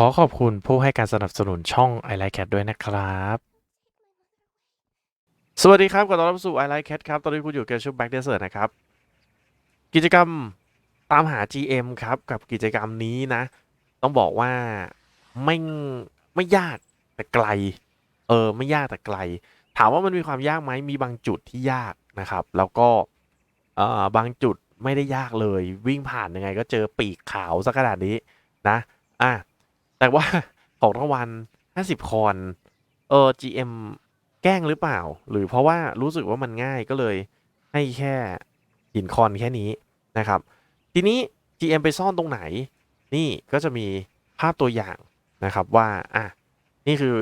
ขอขอบคุณผู้ให้การสนับสนุนช่อง i Like Cat ด้วยนะครับ สวัสดีครับขอต้อนรับสู่ i Like Cat ครับ ตอนนี้คุณอยู่กับชุด Back Desert นะครับ กิจกรรมตามหา GM ครับ กับกิจกรรมนี้นะ ต้องบอกว่าไม่ไม่ยากแต่ไกล เออ ไม่ยากแต่ไกล ถามว่ามันมีความยากไหมมีบางจุดที่ยากนะครับ แล้วก็เอ่อบางจุดไม่ได้ยากเลย วิ่งผ่านยังไงก็เจอปีกขาวสักขนาดนี้นะ อะ แต่ว่าของรางวัล50คอนเออ GM แกล้งหรือเปล่า หรือเพราะว่ารู้สึกว่ามันง่ายก็เลยให้แค่หินคอนแค่นี้นะครับ ทีนี้ GM ไปซ่อนตรงไหน นี่ก็จะมีภาพตัวอย่างนะครับว่าอะนี่คือ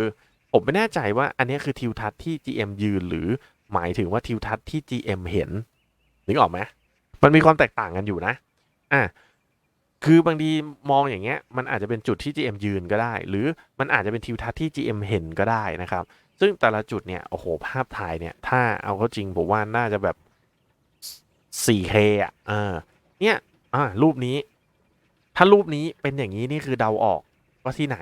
ผมไม่แน่ใจว่าอันนี้คือทิวทัศน์ที่ GM ยืนหรือหมายถึงว่าทิวทัศน์ที่ GM เห็นนึกออกไหมมันมีความแตกต่างกันอยู่นะอะ คือบางทีมองอย่างเงี้ยมันอาจจะเป็นจุดที่ GM ยืนก็ได้ หรือมันอาจจะเป็นทิวทัศน์ที่ GM เห็นก็ได้นะครับ ซึ่งแต่ละจุดเนี่ยโอ้โหภาพถ่ายเนี่ยถ้าเอาเข้าจริงผมว่าน่าจะแบบ 4K อะเออเนี่ยอ่ารูปนี้ ถ้ารูปนี้เป็นอย่างนี้นี่คือเดาออกว่าที่ไหน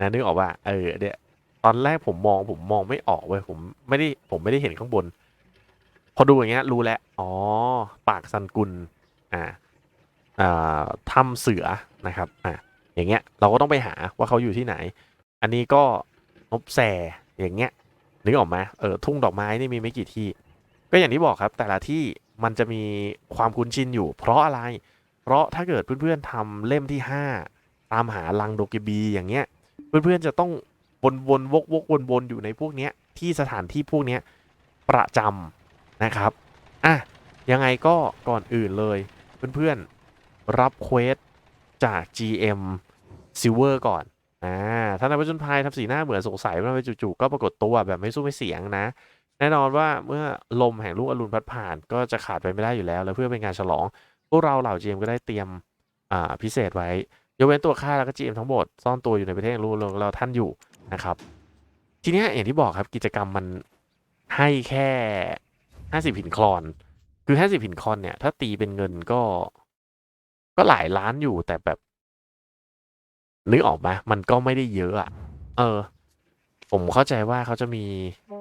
นะนึกออกว่าเออเนี่ยตอนแรกผมมองผมมองไม่ออกเว้ยผมไม่ได้ผมไม่ได้เห็นข้างบน พอดูอย่างเงี้ยรู้แล้วอ๋อ ปากซันกุลอ่า ถ้ำเสือนะครับอะอย่างเงี้ยเราก็ต้องไปหาว่าเขาอยู่ที่ไหน อันนี้ก็นบแสอย่างเงี้ยนึกออกไหมเออทุ่งดอกไม้นี่มีไม่กี่ที่ ก็อย่างที่บอกครับ แต่ละที่มันจะมีความคุ้นชินอยู่ เพราะอะไร เพราะถ้าเกิดเพื่อนๆทำเล่มที่ 5 ตามหาลังโดเกบีอย่างเงี้ย เพื่อนๆจะต้องวนวนวกวกวนวนอยู่ในพวกเนี้ยที่สถานที่พวกเนี้ยประจำนะครับอะยังไงก็ก่อนอื่นเลยเพื่อนๆ รับเควสจาก GM Silver ก่อนอ่าถ้าในายผจญภัยทำสีหน้าเหมือนสงสัยว่าไปจู่ๆก็ปรากฏตัวแบบไม่สู้ไม่เสียงนะ แน่นอนว่าเมื่อลมแห่งลูกอรุณพัดผ่านก็จะขาดไปไม่ได้อยู่แล้ว แล้วเพื่อเป็นการฉลอง พวกเราเหล่า GM ก็ได้เตรียมอ่าพิเศษไว้ ยกเว้นตัวข้าแล้วก็ GM ทั้งหมดซ่อนตัวอยู่ในประเทศแห่ลูกเราท่านอยู่นะครับ ทีนี้อย่างที่บอกครับกิจกรรมมันให้แค่ 50 หินคลอน คือ 50 หินคลอนเนี่ย ถ้าตีเป็นเงินก็ ก็หลายล้านอยู่แต่แบบนึกออกไหมมันก็ไม่ได้เยอะอะเออ ผมเข้าใจว่าเขาจะมี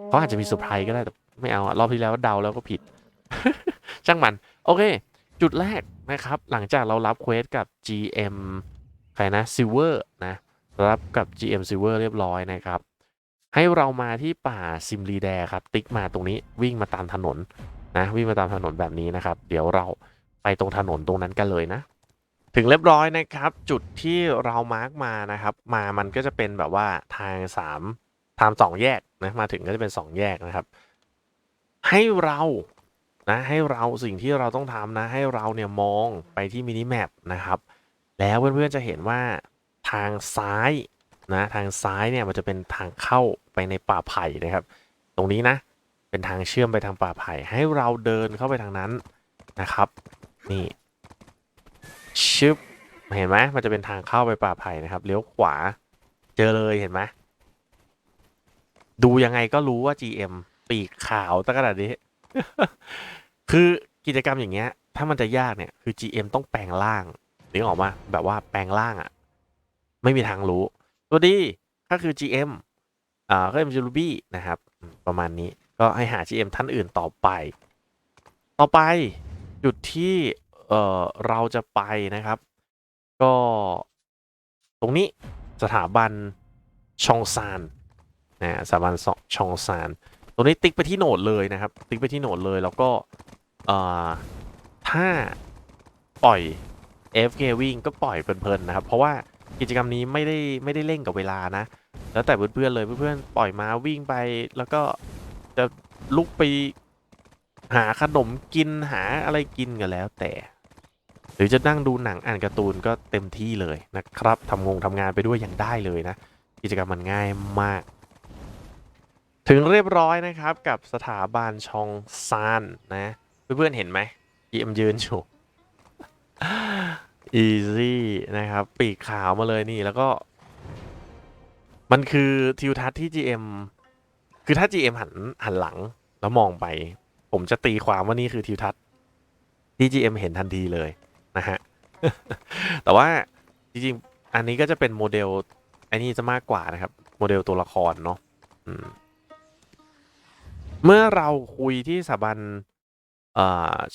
เขาอาจจะมีเซอร์ไพรส์ก็ได้แต่ไม่เอาอะรอบที่แล้วเดาแล้วก็ผิด ช่างมัน โอเค จุดแรกนะครับ หลังจากเรารับเควสกับ GM ใครนะ Silver นะรับกับ GM Silver เรียบร้อยนะครับ ให้เรามาที่ป่าซิมรีแดครับ ติ๊กมาตรงนี้วิ่งมาตามถนนนะ วิ่งมาตามถนนแบบนี้นะครับ เดี๋ยวเราไปตรงถนนตรงนั้นกันเลยนะ ถึงเรียบร้อยนะครับ จุดที่เรามาร์กมานะครับ มามันก็จะเป็นแบบว่าทางสามทางสองแยกนะมาถึงก็จะเป็นสองแยกนะครับ ให้เรานะให้เราสิ่งที่เราต้องทำนะ ให้เราเนี่ยมองไปที่มินิแมปนะครับ แล้วเพื่อนๆจะเห็นว่าทางซ้ายนะทางซ้ายเนี่ยมันจะเป็นทางเข้าไปในป่าไผ่นะครับ ตรงนี้นะเป็นทางเชื่อมไปทางป่าไผ่ให้เราเดินเข้าไปทางนั้นนะครับ นี่ ชึบเห็นไหมมันจะเป็นทางเข้าไปป่าไผ่นะครับ เลี้ยวขวา เจอเลยเห็นไหมดูยังไงก็รู้ว่า GM ปีกขาวตั้งขนาดนี้ คือกิจกรรมอย่างเงี้ย ถ้ามันจะยากเนี่ย คือ GM ต้องแปลงร่างนึกออกมาแบบว่าแปลงร่างอะ่ะ ไม่มีทางรู้สวัสดีก็คือ GM อ่าก็เป็นจูรูบี้นะครับ ประมาณนี้ก็ให้หา GM ท่านอื่นต่อไป ต่อไปจุดที่ เอ่อเราจะไปนะครับ ก็ตรงนี้สถาบันชองซานนะสถาบันชองซานตรงนี้ติ๊กไปที่โหนดเลยนะครับ ติ๊กไปที่โหนดเลยแล้วก็เอ่อถ้าปล่อย FK วิ่งก็ปล่อยเพลินๆนะครับ เพราะว่ากิจกรรมนี้ไม่ได้ไม่ได้เร่งกับเวลานะ แล้วแต่เพื่อนๆเลยเพื่อนๆปล่อยมาวิ่งไป แล้วก็จะลุกไปหาขนมกินหาอะไรกินกันแล้วแต่ รือจะนั่งดูหนังอ่านการ์ตูนก็เต็มที่เลยนะครับทำงงทำงานไปด้วยยังได้เลยนะ กิจกรรมมันง่ายมาก ถึงเรียบร้อยนะครับกับสถาบันชองซานนะเพื่อนๆเห็นไหมเยี่ยมยืนอยู่ easy นะครับ ปีกขาวมาเลยนี่แล้วก็ มันคือทิวทัศน์ที่ GM คือถ้า GM หันหันหลังแล้วมองไป ผมจะตีความว่านี่คือทิวทัศน์ที่ GM เห็นทันทีเลย นะฮะ แต่ว่าจริงๆ อันนี้ก็จะเป็นโมเดลอ้นี่จะมากกว่านะครับ โมเดลตัวละครเนาะมเมื่อเราคุยที่สถาบันอ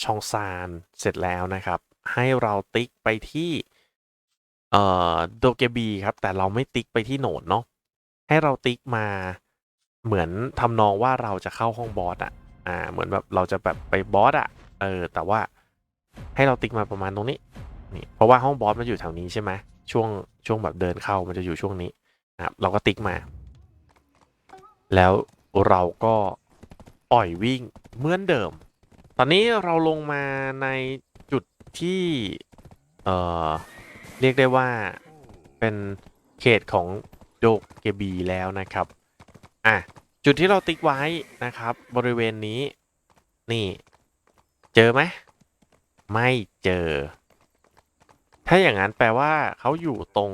ชองซานเสร็จแล้วนะครับ ให้เราติ๊กไปที่โดเกบีครับ แต่เราไม่ติ๊กไปที่โหนดเนาะให้เราติ๊กมาเหมือนทำนองว่าเราจะเข้าห้องบอสอะอ่า เหมือนแบบเราจะแบบไปบอสอะเออ แต่ว่า ให้เราติ๊กมาประมาณตรงนี้นี่เพราะว่าห้องบอสมันอยู่แถวนี้ใช่ไหมช่วงช่วงแบบเดินเข้ามันจะอยู่ช่วงนี้นะครับเราก็ติ๊กมา แล้วเราก็อ่อยวิ่งเหมือนเดิม ตอนนี้เราลงมาในจุดที่เอ่อเรียกได้ว่าเป็นเขตของโดเกบีแล้วนะครับอะจุดที่เราติ๊กไว้นะครับ บริเวณนี้นี่ เจอไหม ไม่เจอ ถ้าอย่างนั้นแปลว่าเขาอยู่ตรง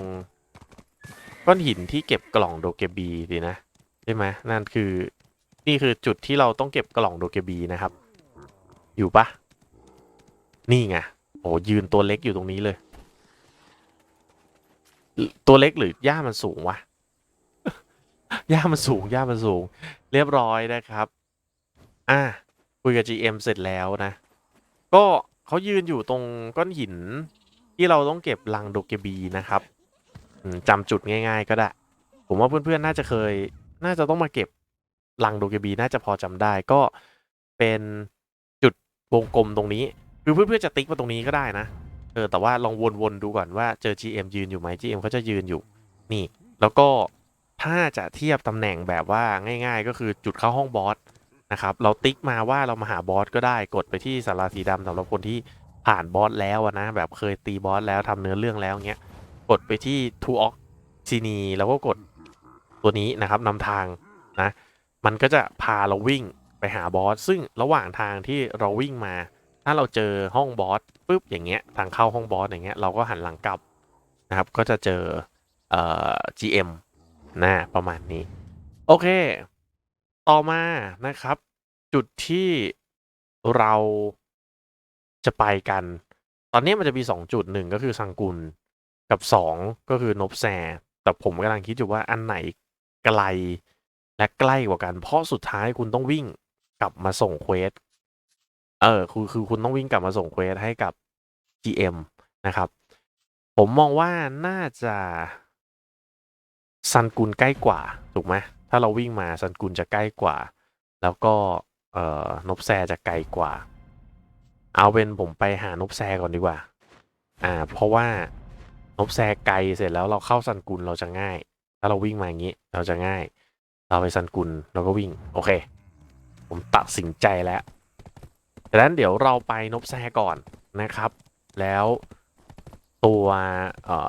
ก้อนหินที่เก็บกล่องโดเกบีดีนะใช่ไหมนั่นคือ นี่คือจุดที่เราต้องเก็บกล่องโดเกบีนะครับ อยู่ปะนี่ไงโอ้ยืนตัวเล็กอยู่ตรงนี้เลย ตัวเล็กหรือย่ามันสูงวะย่ามันสูงย่ามันสูง เรียบร้อยนะครับ อะคุยกับ GM เสร็จแล้วนะ ก็ เขายืนอยู่ตรงก้อนหิน ที่เราต้องเก็บลังโดเกบีนะครับจำจุดง่าย ๆ ก็ได้ ผมว่าเพื่อนๆน่าจะเคย น่าจะต้องมาเก็บลังโดเกบีน่าจะพอจำได้ก็เป็นจุดวงกลมตรงนี้ คือเพื่อนๆจะติ๊กมาตรงนี้ก็ได้นะเออแต่ว่าลองวนๆดูก่อนว่าเจอ GM ยืนอยู่ไหม GM เขาจะยืนอยู่นี่ แล้วก็ถ้าจะเทียบตำแหน่งแบบว่าง่าย ๆ ก็คือจุดเข้าห้องบอส นะครับ เราติ๊กมาว่าเรามาหาบอสก็ได้กดไปที่สาราสีดำสำหรับคนที่ผ่านบอสแล้วนะ แบบเคยตีบอสแล้วทำเนื้อเรื่องแล้วเงี้ยกดไปที่ทูออกซีนีแล้วก็กดตัวนี้นะครับนำทางนะ มันก็จะพาเราวิ่งไปหาบอส ซึ่งระหว่างทางที่เราวิ่งมา ถ้าเราเจอห้องบอสปุ๊บอย่างเงี้ยทางเข้าห้องบอสอย่างเงี้ยเราก็หันหลังกลับนะครับ ก็จะเจอเอ่อ GM นะประมาณนี้ โอเค ต่อมานะครับ จุดที่เราจะไปกัน ตอนนี้มันจะมี 2 จุดหนึ่งก็คือซังกุลกับ 2 ก็คือนบแซ แต่ผมกำลังคิดอยู่ว่าอันไหนไกลและใกล้กว่ากัน เพราะสุดท้ายคุณต้องวิ่งกลับมาส่งเควสเออคือคือคุณต้องวิ่งกลับมาส่งเควสให้กับ GM นะครับ ผมมองว่าน่าจะซันกุลใกล้กว่า ถูกไหม ถ้าเราวิ่งมาซันกุลจะใกล้กว่า แล้วก็เอ่อนบแซจะไกลกว่า เอาเป็นผมไปหานบแซก่อนดีกว่า อ่า เพราะว่านบแซไกลเสร็จแล้วเราเข้าซันกุลเราจะง่าย ถ้าเราวิ่งมาอย่างนี้เราจะง่าย เราไปซันกุลเราก็วิ่ง โอเค ผมตัดสินใจแล้วดังนั้นเดี๋ยวเราไปนบแซก่อนนะครับ แล้ว ตัว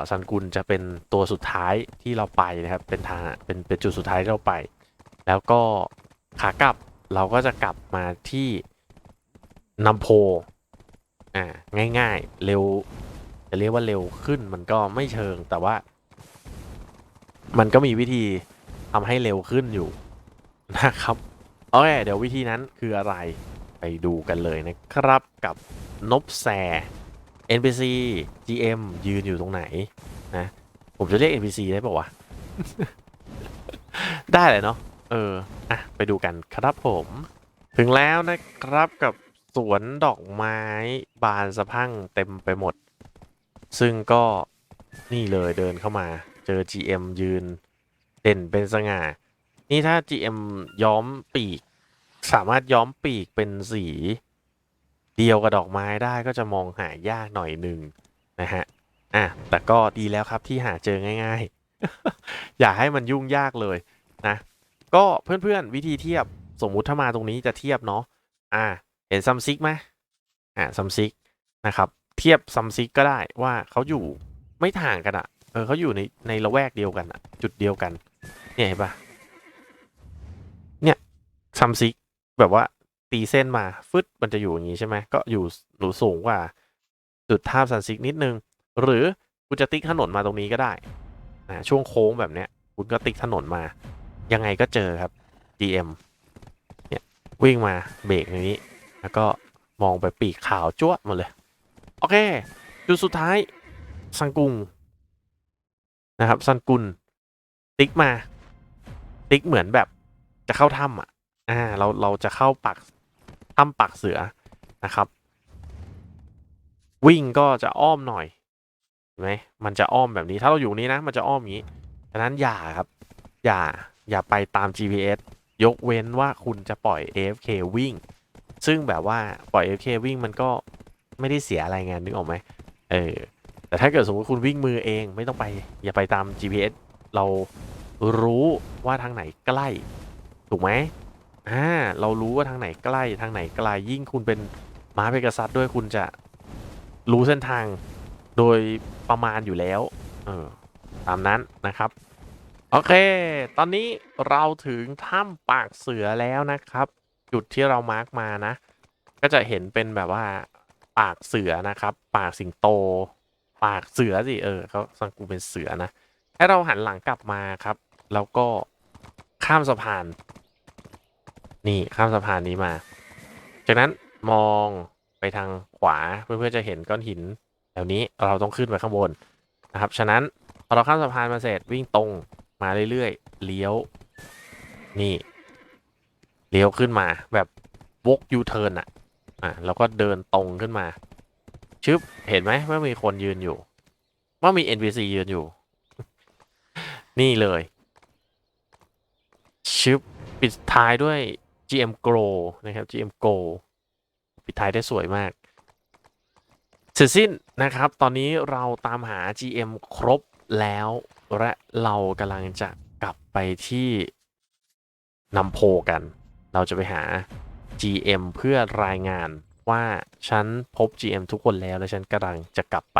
ซันกุลจะเป็นตัวสุดท้ายที่เราไปนะครับ เป็นทางเป็นเป็นจุดสุดท้ายที่เราไป แล้วก็ขากลับเราก็จะกลับมาที่นำโพอ่าง่ายๆ เร็วจะเรียกว่าเร็วขึ้นมันก็ไม่เชิงแต่ว่า มันก็มีวิธีทำให้เร็วขึ้นอยู่นะครับโอเคเดี๋ยววิธีนั้นคืออะไรไปดูกันเลยนะครับกับนบแซ NPC GM ยืนอยู่ตรงไหนนะ ผมจะเรียก NPC ได้ป่าวะ ได้เลยเนาะเอออะไปดูกันครับผม ถึงแล้วนะครับกับสวนดอกไม้บานสะพั่งเต็มไปหมด ซึ่งก็นี่เลยเดินเข้ามา เจอ GM ยืน เด่นเป็นสง่า นี่ถ้า GM ย้อมปีก สามารถย้อมปีกเป็นสี เดียวกับดอกไม้ได้ก็จะมองหายากหน่อยหนึ่งนะฮะอะแต่ก็ดีแล้วครับที่หาเจอง่าย ๆ อย่าให้มันยุ่งยากเลยนะก็เพื่อนๆวิธีเทียบสมมุติถ้ามาตรงนี้จะเทียบเนาะอ่าเห็นซัมซิกไหมอ่าซัมซิกนะครับเทียบซัมซิกก็ได้ว่าเขาอยู่ไม่ต่างกันอะ่ะเออเขาอยู่ในในละแวกเดียวกันอะ่ะ จุดเดียวกัน เนี่ยเห็นปะเนี่ยซัมซิกแบบว่า ตีเส้นมาฟึดมันจะอยู่อย่างนี้ใช่ไหมก็อยู่หนูสูงกว่าจุดท่าบซันซิกนิดนึง หรือคุณจะติ๊กถนนมาตรงนี้ก็ได้อ่าช่วงโค้งแบบเนี้ยคุณก็ติ๊กถนนมา ยังไงก็เจอครับ GM เนี่ยวิ่งมาเบรกในนี้ แล้วก็มองไปปีกขาวจ้วมดเลย โอเค จุดสุดท้ายซันกุงนะครับซันกุลติ๊กมา ติ๊กเหมือนแบบจะเข้าถ้ำอะอ่าเราเราจะเข้าปัก ถ้ำปักเสือนะครับ วิ่งก็จะอ้อมหน่อยเห็นไหมมันจะอ้อมแบบนี้ ถ้าเราอยู่นี้นะ มันจะอ้อมอย่างนี้ฉะนั้นอย่าครับ อย่าอย่าไปตาม GPS ยกเว้นว่าคุณจะปล่อย AFK วิ่ง ซึ่งแบบว่าปล่อย AFK วิ่งมันก็ไม่ได้เสียอะไรไงนึกออกไหมเออแต่ถ้าเกิดสมมติคุณวิ่งมือเองไม่ต้องไป อย่าไปตาม GPS เรารู้ว่าทางไหนใกล้ ถูกไหม อ่าเรารู้ว่าทางไหนใกล้ทางไหนไกลยิ่งคุณเป็นม้าเพกาซัสด้วยคุณจะรู้เส้นทางโดยประมาณอยู่แล้วเออตามนั้นนะครับ โอเค ตอนนี้เราถึงถ้ำปากเสือแล้วนะครับ จุดที่เรามาร์กมานะ ก็จะเห็นเป็นแบบว่าปากเสือนะครับ ปากสิงโต ปากเสือสิเออเขาสังกูเป็นเสือนะให้เราหันหลังกลับมาครับ แล้วก็ข้ามสะพาน นี่ข้ามสะพานนี้มา จากนั้นมองไปทางขวาเพื่อๆจะเห็นก้อนหินแถวนี้เราต้องขึ้นไปข้างบนนะครับ ฉะนั้นพอเราข้ามสะพานมาเสร็จวิ่งตรงมาเรื่อยๆ เลี้ยว นี่ เลี้ยวขึ้นมาแบบวกยูเทิร์นอะ อะแล้วก็เดินตรงขึ้นมา ชึบ เห็นไหมว่ามีคนยืนอยู่ ว่ามี NPC ยืนอยู่ นี่เลย ชึบ ปิดท้ายด้วย GM Grow นะครับ GM Go ปิดท้ายได้สวยมาก เสร็จสิ้นนะครับ ตอนนี้เราตามหา GM ครบแล้ว และเรากำลังจะกลับไปที่นำโพกัน เราจะไปหา GM เพื่อรายงานว่าฉันพบ GM ทุกคนแล้วและฉันกำลังจะกลับไป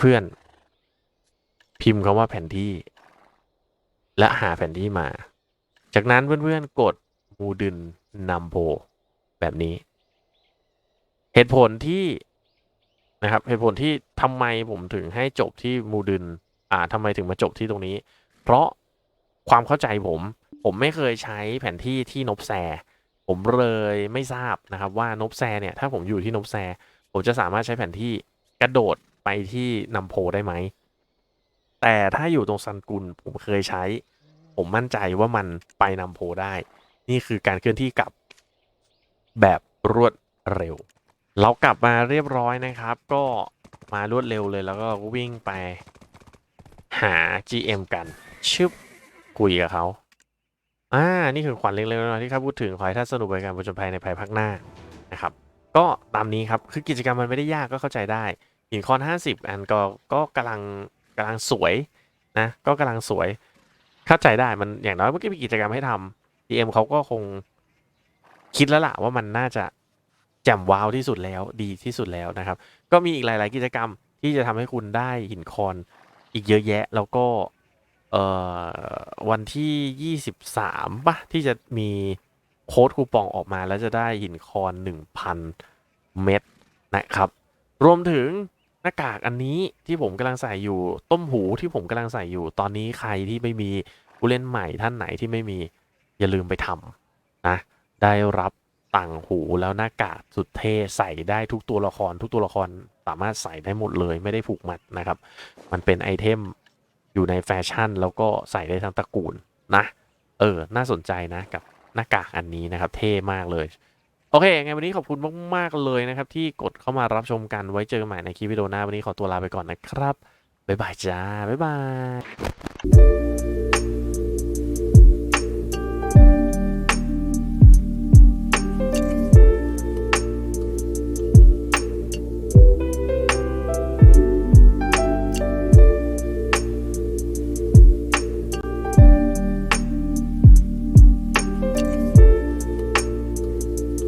เพื่อนๆ พิมพ์คำว่าแผนที่ และหาแผนที่มา จากนั้นเพื่อนๆกดมูดึนนำโพแบบนี้ เหตุผลที่นะครับเหตุผลที่ทำไมผมถึงให้จบที่มูดึนอ่าทำไมถึงมาจบที่ตรงนี้ เพราะความเข้าใจผม ผมไม่เคยใช้แผนที่ที่นบแซ ผมเลยไม่ทราบนะครับว่านบแซเนี่ยถ้าผมอยู่ที่นบแซ ผมจะสามารถใช้แผนที่กระโดดไปที่นำโพได้ไหมแต่ถ้าอยู่ตรงซันกุลผมเคยใช้ ผมมั่นใจว่ามันไปนำโพได้ นี่คือการเคลื่อนที่กลับแบบรวดเร็ว เรากลับมาเรียบร้อยนะครับ ก็มารวดเร็วเลยแล้วก็วิ่งไปหา GM กัน ชึบคุยกับเขาอ่า นี่คือขวัญเล็กๆน้อยๆที่ข้าพูดถึงขอให้ท่านสนุกไปกับการผจญภัยในภายภาคหน้านะครับ ก็ตามนี้ครับคือกิจกรรมมันไม่ได้ยากก็เข้าใจได้หินคอน 50 อันก็ก็กำลังกำลังสวยนะก็กำลังสวย เข้าใจได้มันอย่างน้อยเมื่อกี้มีกิจกรรมให้ทำ DM เขาก็คงคิดแล้วล่ะว่ามันน่าจะแจ่มว้าวที่สุดแล้วดีที่สุดแล้วนะครับ ก็มีอีกหลาย ๆ กิจกรรมที่จะทำให้คุณได้หินคอนอีกเยอะแยะ แล้วก็เอ่อวันที่ 23ป่ะที่จะมีโค้ดคูปองออกมาแล้วจะได้หินคอน 1,000 เม็ดนะครับ รวมถึง หน้ากากอันนี้ที่ผมกำลังใส่อยู่ ต้มหูที่ผมกำลังใส่อยู่ ตอนนี้ใครที่ไม่มีผู้เล่นใหม่ท่านไหนที่ไม่มี อย่าลืมไปทำนะ ได้รับต่างหูแล้วหน้ากากสุดเท่ใส่ได้ทุกตัวละคร ทุกตัวละครสามารถใส่ได้หมดเลยไม่ได้ผูกมัดนะครับ มันเป็นไอเทมอยู่ในแฟชั่น แล้วก็ใส่ได้ทั้งตระกูลนะ เออ น่าสนใจนะกับหน้ากากอันนี้นะครับ เท่มากเลย โอเคไงวันนี้ขอบคุณมาก ๆ เลยนะครับ ที่กดเข้ามารับชมกันไว้เจอกันใหม่ในคลิปวิดีโอหน้า วันนี้ขอตัวลาไปก่อนนะครับ บ๊ายบายจ้า บ๊ายบาย